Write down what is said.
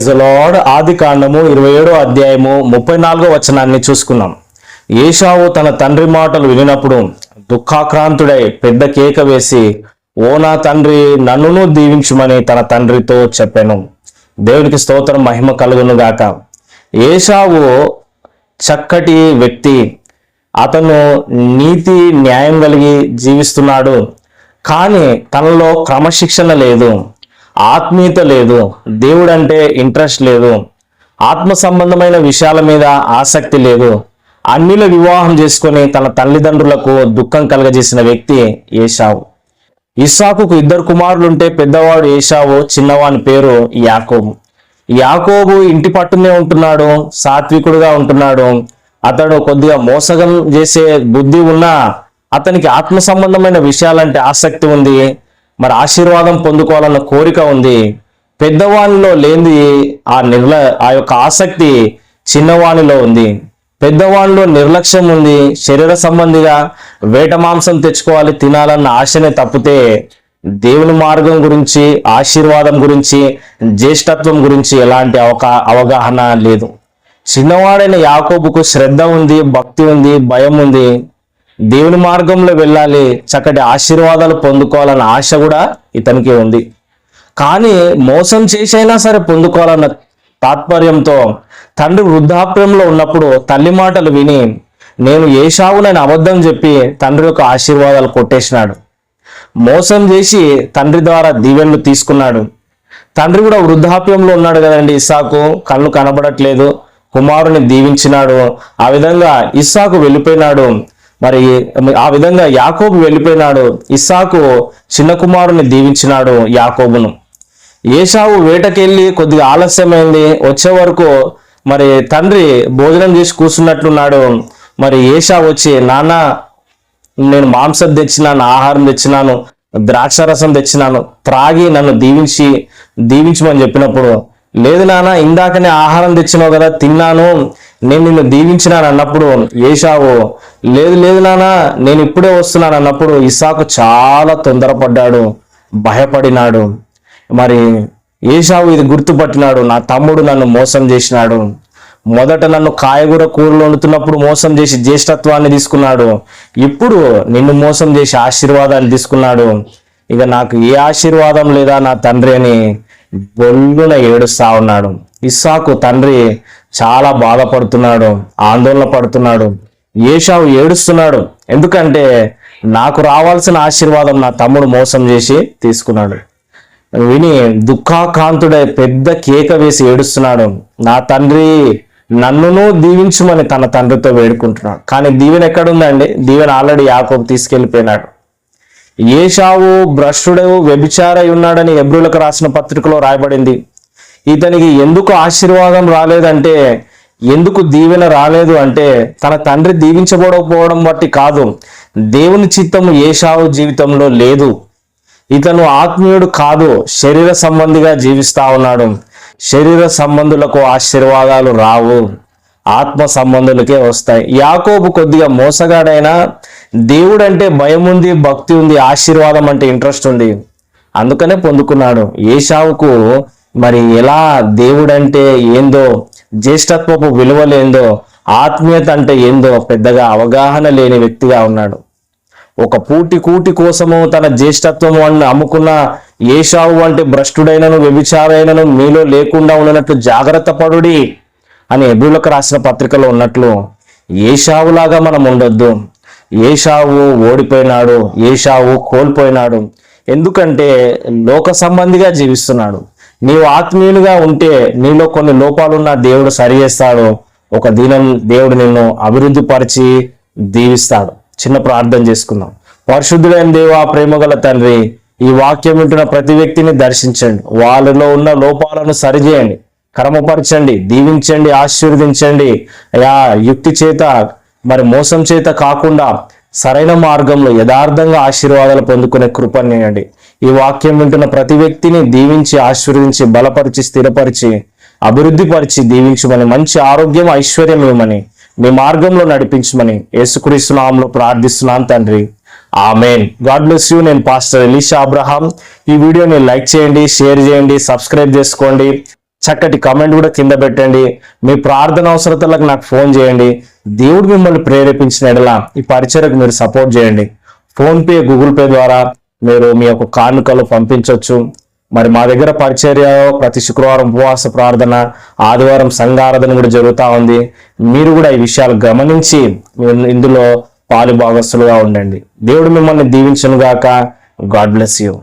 Lord ఆది కాండము ఇరవై ఏడో అధ్యాయము ముప్పై నాలుగో వచనాన్ని చూసుకున్నాం. ఏషావు తన తండ్రి మాటలు వినినప్పుడు దుఃఖాక్రాంతుడై పెద్ద కేక వేసి ఓ నా తండ్రి నన్నును దీవించుమని తన తండ్రితో చెప్పాను. దేవునికి స్తోత్రం మహిమ కలుగును గాక. ఏషావు చక్కటి వ్యక్తి. అతను నీతి న్యాయం కలిగి జీవిస్తున్నాడు. కానీ తనలో క్రమశిక్షణ లేదు. ఆత్మీయత లేదు దేవుడంటే ఇంట్రెస్ట్ లేదు ఆత్మ సంబంధమైన విషయాల మీద ఆసక్తి లేదు అన్నిల వివాహం చేసుకొని తన తల్లిదండ్రులకు దుఃఖం కలగజేసిన వ్యక్తి ఏషావు ఇస్సాకుకు ఇద్దరు కుమారులుంటే పెద్దవాడు ఏషావు చిన్నవాని పేరు యాకోబు. యాకోబు ఇంటి పట్టునే ఉంటున్నాడు సాత్వికుడుగా ఉంటున్నాడు. అతడు కొద్దిగా మోసగం చేసే బుద్ధి ఉన్నా అతనికి ఆత్మ సంబంధమైన విషయాలంటే ఆసక్తి ఉంది. మరి ఆశీర్వాదం పొందుకోవాలన్న కోరిక ఉంది. పెద్దవానిలో లేని ఆ నిర్ల ఆ యొక్క ఆసక్తి చిన్నవానిలో ఉంది. పెద్దవానిలో నిర్లక్ష్యం ఉంది. శరీర సంబంధిగా వేట మాంసం తెచ్చుకోవాలి తినాలన్న ఆశనే తప్పితే దేవుని మార్గం గురించి ఆశీర్వాదం గురించి జ్యేష్ఠత్వం గురించి ఎలాంటి అవకా అవగాహన లేదు. చిన్నవాడైన యాకోబుకు శ్రద్ధ ఉంది భక్తి ఉంది భయం ఉంది. దేవుని మార్గంలో వెళ్ళాలి చక్కటి ఆశీర్వాదాలు పొందుకోవాలన్న ఆశ కూడా ఇతనికి ఉంది. కానీ మోసం చేసైనా సరే పొందుకోవాలన్న తాత్పర్యంతో తండ్రి వృద్ధాప్యంలో ఉన్నప్పుడు తల్లి మాటలు విని నేను ఏషావునని అబద్ధం చెప్పి తండ్రి యొక్క ఆశీర్వాదాలు కొట్టేసినాడు. మోసం చేసి తండ్రి ద్వారా దీవెనలు తీసుకున్నాడు. తండ్రి కూడా వృద్ధాప్యంలో ఉన్నాడు కదండి. ఇస్సాకు కళ్ళు కనబడట్లేదు. కుమారుని దీవించినాడు. ఆ విధంగా ఇస్సాకు వెళ్ళిపోయినాడు. మరి ఆ విధంగా యాకోబు వెళ్ళిపోయినాడు ఇస్సాకు చిన్న కుమారుని దీవించినాడు యాకోబును. ఏషావు వేటకెళ్ళి కొద్దిగా ఆలస్యమైంది. వచ్చే వరకు మరి తండ్రి భోజనం చేసి కూర్చున్నట్లున్నాడు. మరి ఏషా వచ్చి నాన్న నేను మాంసం తెచ్చినాను ఆహారం తెచ్చినాను ద్రాక్ష రసం తెచ్చినాను త్రాగి నన్ను దీవించి దీవించమని చెప్పినప్పుడు లేదు నాన్న ఇందాకనే ఆహారం తెచ్చినావు కదా తిన్నాను. నేను నిన్ను దీవించినాను అన్నప్పుడు ఏషావు లేదు లేదు నాన్న నేను ఇప్పుడే వస్తున్నాను అన్నప్పుడు ఇసాకు చాలా తొందరపడ్డాడు భయపడినాడు. మరి ఏషావు ఇది గుర్తుపట్టినాడు నా తమ్ముడు నన్ను మోసం చేసినాడు. మొదట నన్ను కాయగూర కూరలు వండుతున్నప్పుడు మోసం చేసి జ్యేష్ఠత్వాన్ని తీసుకున్నాడు. ఇప్పుడు నిన్ను మోసం చేసి ఆశీర్వాదాన్ని తీసుకున్నాడు. ఇక నాకు ఏ ఆశీర్వాదం లేదా నా తండ్రి అని బొల్లున ఏడుస్తా ఉన్నాడు. ఇస్సాకు తండ్రి చాలా బాధపడుతున్నాడు ఆందోళన పడుతున్నాడు. ఏషావు ఏడుస్తున్నాడు. ఎందుకంటే నాకు రావాల్సిన ఆశీర్వాదం నా తమ్ముడు మోసం చేసి తీసుకున్నాడు. విని దుఃఖాకాంతుడై పెద్ద కేక వేసి ఏడుస్తున్నాడు. నా తండ్రి నన్నును దీవించమని తన తండ్రితో వేడుకుంటున్నాడు. కానీ దీవెన ఎక్కడుందండి? దీవెన ఆల్రెడీ యాకోబు తీసుకెళ్ళిపోయినాడు ఏషావు భ్రష్టుడు వ్యభిచారై ఉన్నాడని ఎబ్రులకు రాసిన పత్రికలో రాయబడింది. ఇతనికి ఎందుకు ఆశీర్వాదం రాలేదంటే ఎందుకు దీవెన రాలేదు అంటే తన తండ్రి దీవించబడకపోవడం బట్టి కాదు. దేవుని చిత్తము ఏషావు జీవితంలో లేదు. ఇతను ఆత్మీయుడు కాదు శరీర సంబంధిగా జీవిస్తా ఉన్నాడు. శరీర సంబంధులకు ఆశీర్వాదాలు రావు. ఆత్మ సంబంధులకే వస్తాయి. యాకోబు కొద్దిగా మోసగాడైనా దేవుడు అంటే భయం ఉంది భక్తి ఉంది ఆశీర్వాదం అంటే ఇంట్రెస్ట్ ఉంది. అందుకనే పొందుకున్నాడు. ఏషావుకు మరి ఎలా దేవుడంటే ఏందో జ్యేష్ఠత్వపు విలువలేందో ఆత్మీయత అంటే ఏందో పెద్దగా అవగాహన లేని వ్యక్తిగా ఉన్నాడు. ఒక పూటి కూటి కోసము తన జ్యేష్ఠత్వము అని అమ్ముకున్న ఏషావు అంటే భ్రష్టుడైనను వ్యభిచారైనను మీలో లేకుండా ఉండనట్లు జాగ్రత్త పడుడి అని ఎబ్రులకు రాసిన పత్రికలో ఉన్నట్లు ఏషావులాగా మనం ఉండొద్దు. ఏషావు ఓడిపోయినాడు ఏషావు కోల్పోయినాడు. ఎందుకంటే లోక సంబంధిగా జీవిస్తున్నాడు. నీవు ఆత్మీయులుగా ఉంటే నీలో కొన్ని లోపాలున్న దేవుడు సరిచేస్తాడు ఒక దినం దేవుడు నిన్ను అభివృద్ధి పరిచి దీవిస్తాడు. చిన్న ప్రార్థన చేసుకుందాం. పరిశుద్ధుడైన దేవా ప్రేమగల తండ్రి ఈ వాక్యం వింటున్న ప్రతి వ్యక్తిని దర్శించండి. వాళ్ళలో ఉన్న లోపాలను సరిచేయండి క్రమపరచండి. దీవించండి. ఆశీర్వదించండి. అయా యుక్తి చేత మరి మోసం చేత కాకుండా సరైన మార్గంలో యథార్థంగా ఆశీర్వాదాలు పొందుకునే కృపనియండి ఈ వాక్యం వింటున్న ప్రతి వ్యక్తిని దీవించి ఆశీర్వదించి బలపరిచి స్థిరపరిచి అభివృద్ధి పరిచి దీవించమని మంచి ఆరోగ్యం ఐశ్వర్యం ఇవ్వమని మీ మార్గంలో నడిపించమని యేసుక్రీస్తునామంలో ప్రార్థిస్తున్నాను తండ్రి. ఆమెన్. God bless you. నేను పాస్టర్ ఎలీషా అబ్రహాం. ఈ వీడియోని లైక్ చేయండి షేర్ చేయండి సబ్స్క్రైబ్ చేసుకోండి. చక్కటి కామెంట్ కూడా కింద పెట్టండి. మీ ప్రార్థన అవసరతలకు నాకు ఫోన్ చేయండి. దేవుడు మిమ్మల్ని ప్రేరేపించిన ఎడల ఈ పరిచయకు మీరు సపోర్ట్ చేయండి. ఫోన్పే గూగుల్ పే ద్వారా మీరు మీ యొక్క కానుకలు పంపించవచ్చు మరి మా దగ్గర పరిచర్య ప్రతి శుక్రవారం ఉపవాస ప్రార్థన ఆదివారం సంఘారాధన కూడా జరుగుతూ ఉంది. మీరు కూడా ఈ విషయాలు గమనించి ఇందులో పాలు భాగస్తులుగా ఉండండి. దేవుడు మిమ్మల్ని దీవించను గాక గాడ్ బ్లెస్ యూ.